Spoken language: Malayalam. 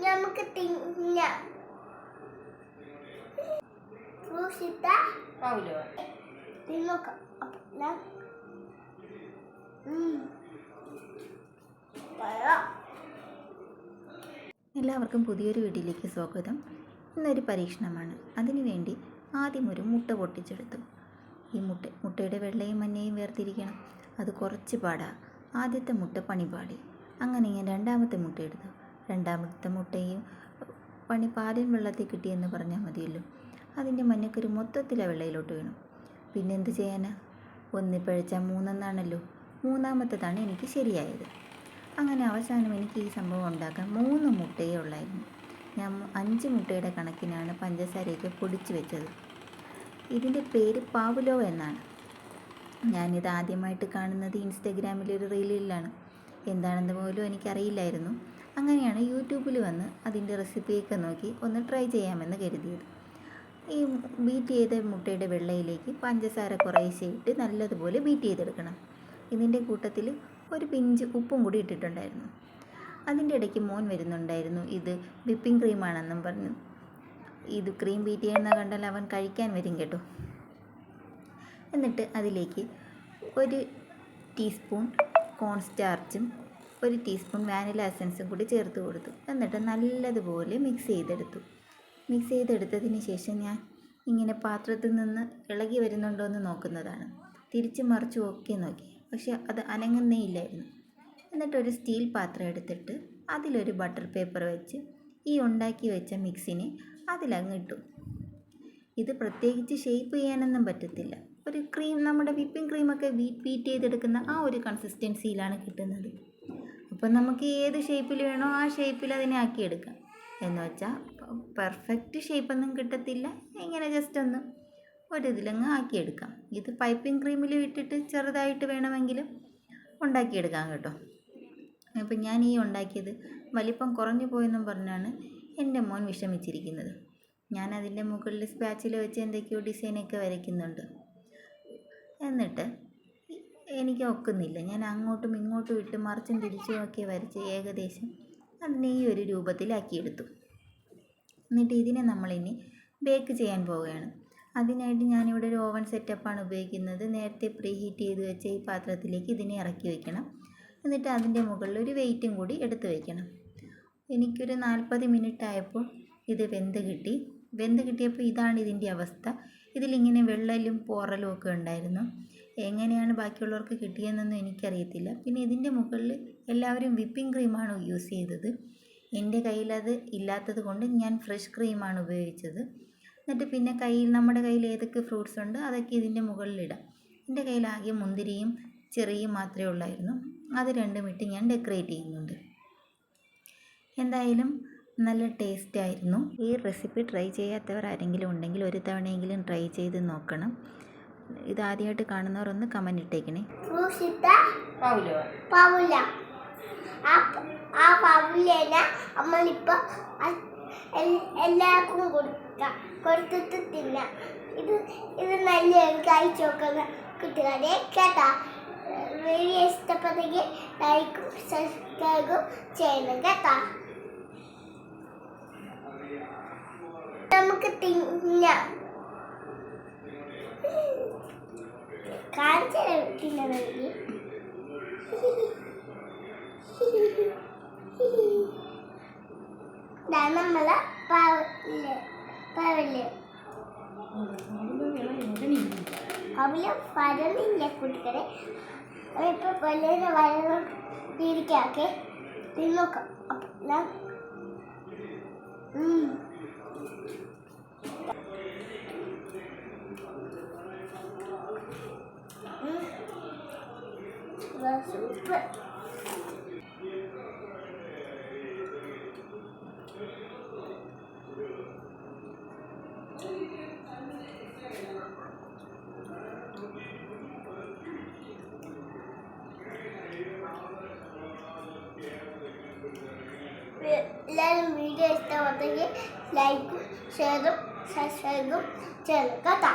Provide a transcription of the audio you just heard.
നമുക്ക് തിന്നാം. ഫ്രൂട്ട്സ് ഇട്ട പൗലോ തിന്നോക്കാം. അപ്പൊ ഞാൻ ഉം. എല്ലാവർക്കും പുതിയൊരു വീട്ടിലേക്ക് സ്വാഗതം. ഇന്നൊരു പരീക്ഷണമാണ്. അതിനുവേണ്ടി ആദ്യം ഒരു മുട്ട പൊട്ടിച്ചെടുത്തു. ഈ മുട്ട മുട്ടയുടെ വെള്ളയും മഞ്ഞയും വേർതിരിക്കണം. അത് കുറച്ച് പാടാ. ആദ്യത്തെ മുട്ട പണിപാടി അങ്ങനെ ഞാൻ രണ്ടാമത്തെ മുട്ട എടുത്തു. രണ്ടാമത്തെ മുട്ടയും പണി പാലും വെള്ളത്തിൽ കിട്ടിയെന്ന് പറഞ്ഞാൽ മതിയല്ലോ. അതിന്റെ മഞ്ഞക്കൊരു ആ വെള്ളയിലോട്ട് വീണു. പിന്നെ എന്ത് ചെയ്യാനാ? ഒന്ന് പഴിച്ചാൽ മൂന്നെന്നാണല്ലോ. മൂന്നാമത്തതാണ് എനിക്ക് ശരിയായത്. അങ്ങനെ അവസാനം എനിക്ക് ഈ സംഭവം ഉണ്ടാക്കാൻ മൂന്ന് മുട്ടയേ ഉള്ളായിരുന്നു. ഞാൻ അഞ്ച് മുട്ടയുടെ കണക്കിനാണ് പഞ്ചസാരയൊക്കെ പൊടിച്ചു വെച്ചത്. ഇതിന്റെ പേര് പാവുലോ എന്നാണ്. ഞാനിത് ആദ്യമായിട്ട് കാണുന്നത് ഇൻസ്റ്റഗ്രാമിലൊരു റീലിലാണ്. എന്താണെന്ന് പോലും എനിക്കറിയില്ലായിരുന്നു. അങ്ങനെയാണ് യൂട്യൂബിൽ വന്ന് അതിന്റെ റെസിപ്പിയൊക്കെ നോക്കി ഒന്ന് ട്രൈ ചെയ്യാമെന്ന് കരുതിയത്. ഈ ബീറ്റ് ചെയ്ത മുട്ടയുടെ വെള്ളയിലേക്ക് പഞ്ചസാര കുറേശ്ശെ ഇട്ട് നല്ലതുപോലെ ബീറ്റ് ചെയ്തെടുക്കണം. ഇതിന്റെ കൂട്ടത്തിൽ ഒരു പിഞ്ച് ഉപ്പും കൂടി ഇട്ടിട്ടുണ്ടായിരുന്നു. അതിന്റെ ഇടയ്ക്ക് മോൻ വരുന്നുണ്ടായിരുന്നു ഇത് വിപ്പിംഗ് ക്രീമാണെന്നും പറഞ്ഞു. ഇത് ക്രീം ബീറ്റ് ചെയ്യുന്ന കണ്ടാൽ അവൻ കഴിക്കാൻ വരും കേട്ടോ. എന്നിട്ട് അതിലേക്ക് ഒരു ടീസ്പൂൺ കോൺ സ്റ്റാർച്ചും ഒരു ടീസ്പൂൺ വാനില എസൻസും കൂടി ചേർത്ത് കൊടുത്തു. എന്നിട്ട് നല്ലതുപോലെ മിക്സ് ചെയ്തെടുത്തു. മിക്സ് ചെയ്തെടുത്തതിന് ശേഷം ഞാൻ ഇങ്ങനെ പാത്രത്തിൽ നിന്ന് ഇളകി വരുന്നുണ്ടോ എന്ന് നോക്കുന്നതാണ്. തിരിച്ച് മറിച്ച് ഒക്കെ നോക്കി. പക്ഷെ അത് അനങ്ങുന്നേ ഇല്ലായിരുന്നു. എന്നിട്ടൊരു സ്റ്റീൽ പാത്രം എടുത്തിട്ട് അതിലൊരു ബട്ടർ പേപ്പർ വെച്ച് ഈ ഉണ്ടാക്കി വെച്ച മിക്സിനെ അതിലങ്ങ് ഇട്ടു. ഇത് പ്രത്യേകിച്ച് ഷേപ്പ് ചെയ്യാനൊന്നും പറ്റത്തില്ല. ഒരു ക്രീം നമ്മുടെ വിപ്പിംഗ് ക്രീമൊക്കെ വീറ്റ് വീറ്റ് ചെയ്തെടുക്കുന്ന ആ ഒരു കൺസിസ്റ്റൻസിയിലാണ് കിട്ടുന്നത്. അപ്പം നമുക്ക് ഏത് ഷേപ്പിൽ വേണോ ആ ഷേപ്പിൽ അതിനെ ആക്കിയെടുക്കാം എന്ന് വെച്ചാൽ പെർഫെക്റ്റ് ഷേപ്പൊന്നും കിട്ടത്തില്ല. ഇങ്ങനെ ജസ്റ്റ് ഒന്ന് ഒരിതിലങ്ങ് ആക്കിയെടുക്കാം ഇത് പൈപ്പിംഗ് ക്രീമിൽ ഇട്ടിട്ട് ചെറുതായിട്ട് വേണമെങ്കിലും ഉണ്ടാക്കിയെടുക്കാം കേട്ടോ. അപ്പം ഞാൻ ഈ ഉണ്ടാക്കിയത് വലിപ്പം കുറഞ്ഞു പോയെന്നും പറഞ്ഞാണ് എന്റെ മോൻ വിഷമിച്ചിരിക്കുന്നത്. ഞാൻ അതിന്റെ മുകളിൽ സ്പാച്ചിൽ വെച്ച് എന്തൊക്കെയോ ഡിസൈനൊക്കെ വരയ്ക്കുന്നുണ്ട്. എന്നിട്ട് എനിക്ക് ഒക്കുന്നില്ല ഞാൻ അങ്ങോട്ടും ഇങ്ങോട്ടും ഇട്ട് മറിച്ചും തിരിച്ചും ഒക്കെ വരച്ച് ഏകദേശം അതിനെ ഈ ഒരു രൂപത്തിലാക്കിയെടുത്തു. എന്നിട്ട് ഇതിനെ നമ്മളിനി ബേക്ക് ചെയ്യാൻ പോവുകയാണ്. അതിനായിട്ട് ഞാനിവിടെ ഒരു ഓവൻ സെറ്റപ്പാണ് ഉപയോഗിക്കുന്നത്. നേരത്തെ പ്രീ ഹീറ്റ് ചെയ്ത് വെച്ച ഈ പാത്രത്തിലേക്ക് ഇതിനെ ഇറക്കി വയ്ക്കണം എന്നിട്ട് അതിന്റെ മുകളിൽ ഒരു വെയിറ്റും കൂടി എടുത്ത് വയ്ക്കണം എനിക്കൊരു നാൽപ്പത് മിനിറ്റ് ആയപ്പോൾ ഇത് വെന്ത് കിട്ടി. വെന്ത് കിട്ടിയപ്പോൾ ഇതാണ് ഇതിന്റെ അവസ്ഥ. ഇതിലിങ്ങനെ വെള്ളലും പോറലും ഒക്കെ ഉണ്ടായിരുന്നു. എങ്ങനെയാണ് ബാക്കിയുള്ളവർക്ക് കിട്ടിയതെന്നൊന്നും എനിക്കറിയത്തില്ല. പിന്നെ ഇതിന്റെ മുകളിൽ എല്ലാവരും വിപ്പിംഗ് ക്രീമാണ് യൂസ് ചെയ്തത്. എന്റെ കയ്യിലത് ഇല്ലാത്തത് കൊണ്ട് ഞാൻ ഫ്രഷ് ക്രീമാണ് ഉപയോഗിച്ചത്. എന്നിട്ട് പിന്നെ കയ്യിൽ നമ്മുടെ കയ്യിൽ ഏതൊക്കെ ഫ്രൂട്ട്സ് ഉണ്ട് അതൊക്കെ ഇതിന്റെ മുകളിലിടാം എന്റെ കയ്യിൽ ആകെ മുന്തിരിയും ചെറിയും മാത്രമേ ഉള്ളായിരുന്നു. അത് രണ്ടും ഇട്ട് ഞാൻ ഡെക്കറേറ്റ് ചെയ്യുന്നുണ്ട്. എന്തായാലും നല്ല ടേസ്റ്റ് ആയിരുന്നു. ഈ റെസിപ്പി ട്രൈ ചെയ്യാത്തവർ ആരെങ്കിലും ഉണ്ടെങ്കിൽ ഒരു തവണയെങ്കിലും ട്രൈ ചെയ്ത് നോക്കണം. ഇത് ആദ്യമായിട്ട് കാണുന്നവർ ഒന്ന് കമന്റ് ഇട്ടേക്കണേ പൗലോ ആ നമ്മളിപ്പോൾ എല്ലാവർക്കും കൊടുക്കാം കൊടുത്തിട്ട് തിന്നാം. ഇത് ഇത് നല്ല കഴിച്ചു നോക്കുന്ന കുട്ടികളെ കേട്ടാ. വീഡിയോ ഇഷ്ടപ്പെട്ടെങ്കിൽ ലൈക്കും സബ്സ്ക്രൈബും ചെയ്യണം കേട്ടാ. നമുക്ക് തിന്നാം കാണിച്ചു ദാ നമ്മളെ പവൽ പവൽ. അവൽ വരണില്ല കുട്ടികളെ. ഇപ്പൊ കൊല്ലുന്ന വരണിരിക്കാക്കെ തിന്നോക്കാം അപ്പൊ ഞാൻ ഇതാ സൂപ്പർ എല്ലാവരും വീഡിയോ ഇഷ്ടപ്പെട്ടെങ്കിൽ ലൈക്കും ഷെയറും സബ്സ്ക്രൈബും ചെയ്യണം കേട്ടോ